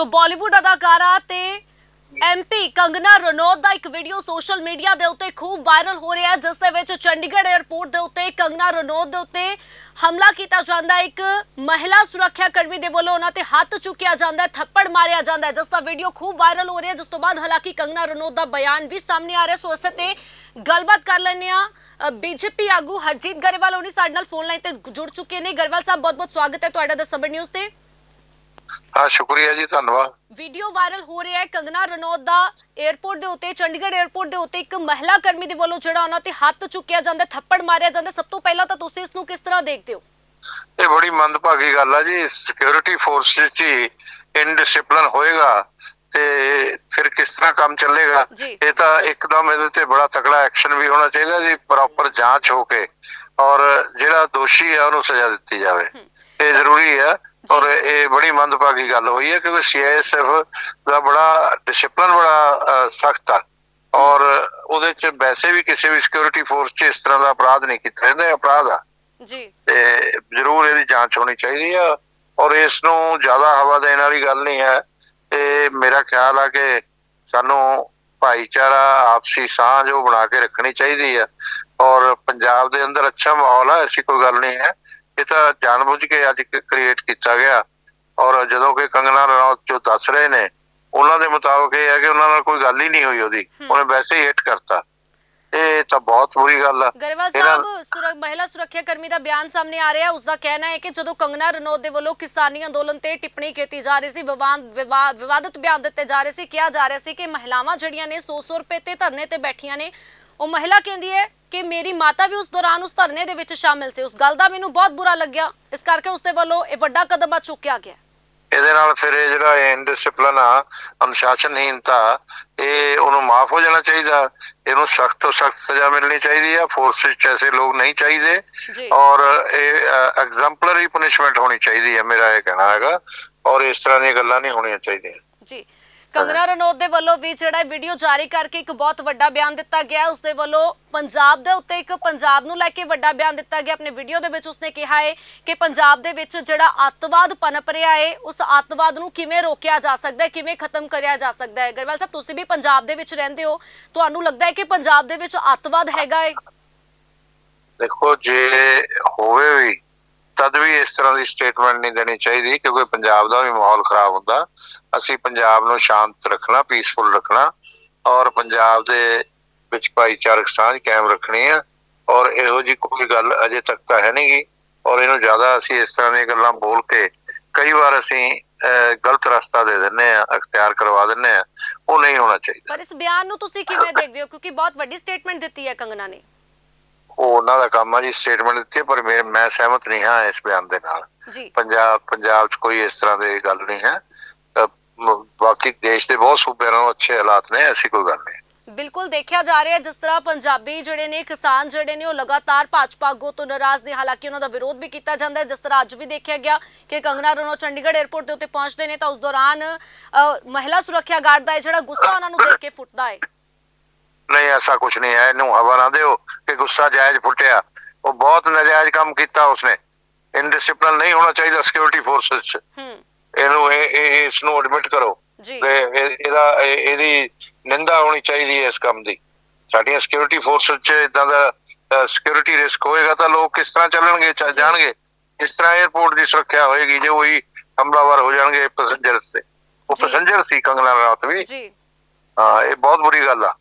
ਸੋ ਬਾਲੀਵੁੱਡ ਅਦਾਕਾਰਾ ਤੇ ਐਮਪੀ ਕੰਗਨਾ ਰਣੌਤ ਦਾ ਇੱਕ ਵੀਡੀਓ ਸੋਸ਼ਲ ਮੀਡੀਆ ਦੇ ਉੱਤੇ ਖੂਬ ਵਾਇਰਲ ਹੋ ਰਿਹਾ ਹੈ, ਜਿਸ ਦੇ ਵਿੱਚ ਚੰਡੀਗੜ੍ਹ 에ਅਰਪੋਰਟ ਦੇ ਉੱਤੇ ਕੰਗਨਾ ਰਣੌਤ ਦੇ ਉੱਤੇ ਹਮਲਾ ਕੀਤਾ ਜਾਂਦਾ ਹੈ। ਇੱਕ ਮਹਿਲਾ ਸੁਰੱਖਿਆ ਕਰਮੀ ਦੇ ਵੱਲੋਂ ਉਹਨਾਂ ਤੇ ਹੱਥ ਚੁੱਕਿਆ ਜਾਂਦਾ ਹੈ, ਥੱਪੜ ਮਾਰਿਆ ਜਾਂਦਾ ਹੈ, ਜਿਸ ਦਾ ਵੀਡੀਓ ਖੂਬ ਵਾਇਰਲ ਹੋ ਰਿਹਾ ਜਿਸ ਤੋਂ ਬਾਅਦ ਹਾਲਾਂਕਿ ਕੰਗਨਾ ਰਣੌਤ ਦਾ ਬਿਆਨ ਵੀ ਸਾਹਮਣੇ ਆ ਰਿਹਾ ਸੋ ਇਸੇ ਤੇ ਗੱਲਬਾਤ ਕਰ ਲੈਂਦੇ ਆ ਬੀਜੇਪੀ ਆਗੂ ਹਰਜੀਤ ਗਰੇਵਾਲ ਉਹਨੇ ਸਾਡੇ ਨਾਲ ਫੋਨ ਲਾਈਨ ਤੇ ਜੁੜ ਚੁੱਕੇ ਨੇ। ਗਰੇਵਾਲ ਸਾਹਿਬ ਬਹੁਤ ਬਹੁਤ ਸਵਾਗਤ ਹੈ ਤੁਹਾਡਾ ਦ ਸਬਰ ਨਿਊਜ਼ ਤੇ। ਹਾਂ ਸ਼ੁਕਰੀਆ ਜੀ ਧੰਨਵਾਦ। ਵੀਡੀਓ ਵਾਇਰਲ ਹੋ ਰਿਹਾ ਹੈ। ਕੰਗਨਾ ਰਣੌਤ ਦਾ 에ਅਰਪੋਰਟ ਦੇ ਉੱਤੇ ਚੰਡੀਗੜ੍ਹ 에ਅਰਪੋਰਟ ਦੇ ਉੱਤੇ ਇੱਕ ਮਹਿਲਾ ਕਰਮੀ ਦੇ ਵੱਲੋਂ ਜਿਹੜਾ ਉਹਨਾਂ ਤੇ ਹੱਥ ਚੁੱਕਿਆ ਜਾਂਦਾ ਥੱਪੜ ਮਾਰਿਆ ਜਾਂਦਾ। ਸਭ ਤੋਂ ਪਹਿਲਾਂ ਤਾਂ ਤੁਸੀਂ ਇਸ ਨੂੰ ਕਿਸ ਤਰ੍ਹਾਂ ਦੇਖਦੇ ਹੋ? ਇਹ ਬੜੀ ਮੰਦਭਾਗੀ ਗੱਲ ਆ ਜੀ। ਸਿਕਿਉਰਿਟੀ ਫੋਰਸ ਚ ਹੀ ਇਨਡਿਸਪਲਿਨ ਹੋਏਗਾ ਤੇ ਫਿਰ ਕਿਸ ਤਰ੍ਹਾਂ ਕੰਮ ਚੱਲੇਗਾ। ਇਹ ਤਾਂ ਇੱਕਦਮ ਇਹਦੇ ਤੇ ਬੜਾ ਤਕੜਾ ਐਕਸ਼ਨ ਵੀ ਹੋਣਾ ਚਾਹੀਦਾ ਜੀ ਪ੍ਰੋਪਰ ਜਾਂਚ ਹੋ ਕੇ। ਔਰ ਜਿਹੜਾ ਦੋਸ਼ੀ ਹੈ ਉਹਨੂੰ ਸਜ਼ਾ ਦਿੱਤੀ ਜਾਵੇ। ਇਹ ਜ਼ਰੂਰੀ ਹੈ ਔਰ ਇਹ ਬੜੀ ਮੰਦਭਾਗੀ ਗੱਲ ਹੋਈ ਹੈ ਕਿਉਂਕਿ ਸੀਆਈਐਸਐਫ ਦਾ ਬੜਾ ਡਿਸਪਲਿਨ ਬੜਾ ਸਖਤ ਆ। ਔਰ ਉਹਦੇ ਚ ਵੈਸੇ ਵੀ ਕਿਸੇ ਵੀ ਸਿਕਿਉਰਿਟੀ ਫੋਰਸ ਚ ਇਸ ਤਰ੍ਹਾਂ ਦਾ ਅਪਰਾਧ ਨਹੀਂ ਕੀਤਾ ਜਾਂਦਾ ਅਪਰਾਧ ਆ। ਜੀ। ਤੇ ਜ਼ਰੂਰ ਇਹਦੀ ਜਾਂਚ ਹੋਣੀ ਚਾਹੀਦੀ ਆ। ਔਰ ਇਸ ਨੂੰ ਜ਼ਿਆਦਾ ਹਵਾ ਦੇਣ ਵਾਲੀ ਗੱਲ ਨਹੀਂ ਹੈ। ਤੇ ਮੇਰਾ ਖਿਆਲ ਆ ਕਿ ਸਾਨੂੰ ਭਾਈਚਾਰਾ ਆਪਸੀ ਸਾਂਝ ਉਹ ਬਣਾ ਕੇ ਰੱਖਣੀ ਚਾਹੀਦੀ ਆ। ਔਰ ਪੰਜਾਬ ਦੇ ਅੰਦਰ ਅੱਛਾ ਮਾਹੌਲ ਹੈ ਐਸੀ ਕੋਈ ਗੱਲ ਨਹੀਂ ਹੈ। ਇਹ ਤਾਂ ਜਾਣਬੁੱਝ ਕੇ ਅੱਜ ਕ੍ਰੀਏਟ ਕੀਤਾ ਗਿਆ। ਔਰ ਜਦੋਂ ਕਿ ਕੰਗਨਾ ਰਣੌਤ ਜੋ ਦੱਸ ਰਹੇ ਨੇ ਉਹਨਾਂ ਦੇ ਮੁਤਾਬਕ ਇਹ ਹੈ ਕਿ ਉਹਨਾਂ ਨਾਲ ਕੋਈ ਗੱਲ ਹੀ ਨਹੀਂ ਹੋਈ ਉਹਦੀ। ਉਹਨੇ ਵੈਸੇ ਹੀ ਹਿੱਟ ਕਰਤਾ। ਇਹ ਤਾਂ ਬਹੁਤ ਬੁਰੀ ਗੱਲ ਆ। ਗਰੇਵਾਲ ਸਾਹਿਬ ਸੁਰੱਖ ਮਹਿਲਾ ਸੁਰੱਖਿਆ ਕਰਮੀ ਦਾ ਬਿਆਨ ਸਾਹਮਣੇ ਆ ਰਿਹਾ। ਉਸ ਦਾ ਕਹਿਣਾ ਹੈ ਕਿ ਜਦੋਂ ਕੰਗਨਾ ਰਣੌਤ ਦੇ ਵੱਲੋਂ ਕਿਸਾਨੀ ਅੰਦੋਲਨ ਤੇ ਟਿੱਪਣੀ ਕੀਤੀ ਜਾ ਰਹੀ ਸੀ ਵਿਵਾਦ ਵਿਵਾ- ਵਿਵਾਦਤ ਬਿਆਨ ਦਿੱਤੇ ਜਾ ਰਹੇ ਸੀ ਕਿਹਾ ਜਾ ਰਿਹਾ ਸੀ ਕਿ ਮਹਿਲਾਵਾਂ ਜਿਹੜੀਆਂ ਨੇ 100-100 ਰੁਪਏ ਤੇ ਧਰਨੇ ਤੇ ਬੈਠੀਆਂ ਨੇ ਉਹ ਮਹਿਲਾ ਕਹਿੰਦੀ ਹੈ ਕਿ ਮੇਰੀ ਮਾਤਾ ਵੀ ਉਸ ਦੌਰਾਨ ਉਸ ਧਰਨੇ ਦੇ ਵਿੱਚ ਸ਼ਾਮਿਲ ਸੀ। ਉਸ ਗੱਲ ਦਾ ਮੈਨੂੰ ਬਹੁਤ ਬੁਰਾ ਲੱਗਿਆ। ਇਸ ਕਰਕੇ ਉਸ ਦੇ ਵੱਲੋਂ ਇਹ ਵੱਡਾ ਕਦਮ ਆ ਚੁੱਕਿਆ ਗਿਆ। ਇਹਦੇ ਨਾਲ ਫਿਰ ਇਹ ਜਿਹੜਾ ਇਨਡਿਸਪਲਿਨ ਆ ਅਨੁਸ਼ਾਸਨਹੀਨਤਾ ਇਹ ਉਹਨੂੰ ਮਾਫ ਹੋ ਜਾਣਾ ਚਾਹੀਦਾ। ਇਹਨੂੰ ਸਖਤ ਤੋਂ ਸਖਤ ਸਜ਼ਾ ਮਿਲਣੀ ਚਾਹੀਦੀ ਆ। ਫੋਰਸ ਵਿੱਚ ਐਸੇ ਲੋਕ ਨਹੀਂ ਚਾਹੀਦੇ। ਔਰ ਇਹ ਐਗਜ਼ੈਂਪਲਰੀ ਪਨਿਸ਼ਮੈਂਟ ਹੋਣੀ ਚਾਹੀਦੀ ਹੈ ਮੇਰਾ ਇਹ ਕਹਿਣਾ ਹੈਗਾ। ਔਰ ਇਸ ਤਰ੍ਹਾਂ ਦੀਆਂ ਗੱਲਾਂ ਨਹੀਂ ਹੋਣੀਆਂ ਚਾਹੀਦੀਆਂ। ਜੀ। ਕੰਗਨਾ ਰਣੌਤ ਦੇ ਵੱਲੋਂ ਵੀ ਜਿਹੜਾ ਵੀਡੀਓ ਜਾਰੀ ਕਰਕੇ ਇੱਕ ਬਹੁਤ ਵੱਡਾ ਬਿਆਨ ਦਿੱਤਾ ਗਿਆ ਉਸ ਦੇ ਵੱਲੋਂ ਪੰਜਾਬ ਦੇ ਉੱਤੇ ਇੱਕ ਪੰਜਾਬ ਨੂੰ ਲੈ ਕੇ ਵੱਡਾ ਬਿਆਨ ਦਿੱਤਾ ਗਿਆ। ਆਪਣੇ ਵੀਡੀਓ ਦੇ ਵਿੱਚ ਉਸਨੇ ਕਿਹਾ ਹੈ ਕਿ ਪੰਜਾਬ ਦੇ ਵਿੱਚ ਜਿਹੜਾ ਅੱਤਵਾਦ ਪਨਪ ਰਿਹਾ ਹੈ, ਉਸ ਅੱਤਵਾਦ ਨੂੰ ਕਿਵੇਂ ਰੋਕਿਆ ਜਾ ਸਕਦਾ ਹੈ, ਕਿਵੇਂ ਖਤਮ ਕਰਿਆ ਜਾ ਸਕਦਾ ਹੈ? ਗਰਵਾਲ ਸਾਹਿਬ, ਤੁਸੀਂ ਵੀ ਪੰਜਾਬ ਦੇ ਵਿੱਚ ਰਹਿੰਦੇ ਹੋ। ਤੁਹਾਨੂੰ ਲੱਗਦਾ ਹੈ ਕਿ ਪੰਜਾਬ ਦੇ ਵਿੱਚ ਅੱਤਵਾਦ ਹੈਗਾ ਹੈ? ਦੇਖੋ, ਜੇ ਹੋਵੇ ਵੀ ਤਦ ਵੀ ਇਸ ਤਰ੍ਹਾਂ ਦੀ ਸਟੇਟਮੈਂਟ ਨਹੀਂ ਦੇਣੀ ਚਾਹੀਦੀ ਕਿਉਂਕਿ ਪੰਜਾਬ ਦਾ ਵੀ ਮਾਹੌਲ ਖਰਾਬ ਹੁੰਦਾ। ਅਸੀਂ ਪੰਜਾਬ ਨੂੰ ਸ਼ਾਂਤ ਰੱਖਣਾ ਪੀਸਫੁਲ ਰੱਖਣਾ ਔਰ ਪੰਜਾਬ ਦੇ ਵਿੱਚ ਭਾਈਚਾਰਕ ਸਾਂਝ ਕਾਇਮ ਰੱਖਣੀ ਆ ਔਰ ਇਹੋ ਜੀ ਕੋਈ ਗੱਲ ਅਜੇ ਤੱਕ ਤਾਂ ਹੈ ਨਹੀਂਗੀ ਔਰ ਇਹਨੂੰ ਜ਼ਿਆਦਾ ਅਸੀਂ ਇਸ ਤਰ੍ਹਾਂ ਦੀਆਂ ਗੱਲਾਂ ਬੋਲ ਕੇ ਕਈ ਵਾਰ ਅਸੀਂ ਗਲਤ ਰਸਤਾ ਦੇ ਦਿੰਨੇ ਆ, ਅਖਤਿਆਰ ਕਰਵਾ ਦਿੰਨੇ ਆ, ਉਹ ਨਹੀਂ ਹੋਣਾ ਚਾਹੀਦਾ। ਪਰ ਇਸ ਬਿਆਨ ਨੂੰ ਤੁਸੀਂ ਕਿਵੇਂ ਦੇਖਦੇ ਹੋ? ਕਿਉਂਕਿ ਬਹੁਤ ਵੱਡੀ ਸਟੇਟਮੈਂਟ ਦਿੱਤੀ ਹੈ ਕੰਗਨਾ ਨੇ। ਉਹ ਉਹਨਾਂ ਦਾ ਕੰਮ ਆ ਜੀ ਸਟੇਟਮੈਂਟ ਦਿੱਤੀ ਪਰ ਮੇਰੇ ਮੈਂ ਸਹਿਮਤ ਨਹੀਂ ਹਾਂ ਇਸ ਬਿਆਨ ਦੇ ਨਾਲ। ਪੰਜਾਬ ਪੰਜਾਬ 'ਚ ਕੋਈ ਇਸ ਤਰ੍ਹਾਂ ਦੀ ਗੱਲ ਨਹੀਂ ਹੈ। ਬਾਕੀ ਦੇਸ਼ ਦੇ ਬਹੁਤ ਸੂਬਿਆਂ ਨਾਲੋਂ ਅੱਛੇ ਹਾਲਾਤ ਨੇ ਐਸੀ ਕੋਈ ਗੱਲ ਨਹੀਂ। ਬਿਲਕੁਲ ਦੇਖਿਆ ਜਾ ਰਿਹਾ ਜਿਸ ਤਰ੍ਹਾਂ ਪੰਜਾਬੀ ਜਿਹੜੇ ਨੇ ਕਿਸਾਨ ਜਿਹੜੇ ਨੇ ਉਹ ਲਗਾਤਾਰ ਭਾਜਪਾ ਆਗੂ ਤੋਂ ਨਾਰਾਜ਼ ਨੇ। ਹਾਲਾਂਕਿ ਉਹਨਾਂ ਦਾ ਵਿਰੋਧ ਵੀ ਕੀਤਾ ਜਾਂਦਾ ਹੈ ਜਿਸ ਤਰ੍ਹਾਂ ਅੱਜ ਵੀ ਦੇਖਿਆ ਗਿਆ ਕਿ ਕੰਗਨਾ ਰਣੌਤ ਚੰਡੀਗੜ੍ਹ 에ਅਰਪੋਰਟ ਦੇ ਉੱਤੇ ਪਹੁੰਚਦੇ ਨੇ ਤਾਂ ਉਸ ਦੌਰਾਨ ਮਹਿਲਾ ਸੁਰੱਖਿਆ ਗਾਰਡ ਦਾ ਜਿਹੜਾ ਗੁੱਸਾ ਉਹਨਾਂ ਨੂੰ ਦੇਖ ਕੇ ਫੁੱਟਦਾ ਹੈ। ਨਹੀਂ ਐਸਾ ਕੁਝ ਨਹੀਂ ਹੈ। ਇਹਨੂੰ ਹਵਾ ਨਾ ਦਿਓ ਕਿ ਗੁੱਸਾ ਜਾਇਜ਼ ਫੁੱਟਿਆ। ਉਹ ਬਹੁਤ ਨਜਾਇਜ਼ ਕੰਮ ਕੀਤਾ ਉਸਨੇ। ਇਨਡਿਸਪਲਿਨ ਨਹੀਂ ਹੋਣਾ ਚਾਹੀਦਾ ਸਿਕਿਉਰਿਟੀ ਫੋਰਸਸ 'ਚ। ਇਹਨੂੰ ਇਹ ਇਸ ਨੂੰ ਐਡਮਿਟ ਕਰੋ। ਜੀ। ਇਹਦਾ ਇਹ- ਇਹਦੀ ਨਿੰਦਾ ਹੋਣੀ ਚਾਹੀਦੀ ਹੈ ਇਸ ਕੰਮ ਦੀ। ਸਾਡੀਆਂ ਸਿਕਿਉਰਿਟੀ ਫੋਰਸਸ 'ਚ ਇਦਾਂ ਦਾ ਸਿਕਿਉਰਿਟੀ ਰਿਸਕ ਹੋਏਗਾ ਤਾਂ ਲੋਕ ਕਿਸ ਤਰ੍ਹਾਂ ਚੱਲਣਗੇ ਜਾਣਗੇ? ਇਸ ਤਰ੍ਹਾਂ 에어ਪੋਰਟ ਦੀ ਸੁਰੱਖਿਆ ਹੋਏਗੀ ਜੇ ਉਹੀ ਹਮਲਾਵਰ ਹੋ ਜਾਣਗੇ ਪੈਸੇਂਜਰਸ ਤੇ। ਉਹ। ਪੈਸੇਂਜਰ ਸੀ ਕੰਗਨਾ ਰਣੌਤ ਵੀ। ਜੀ। ਹਾਂ ਇਹ ਬਹੁਤ ਬੁਰੀ ਗੱਲ ਆ।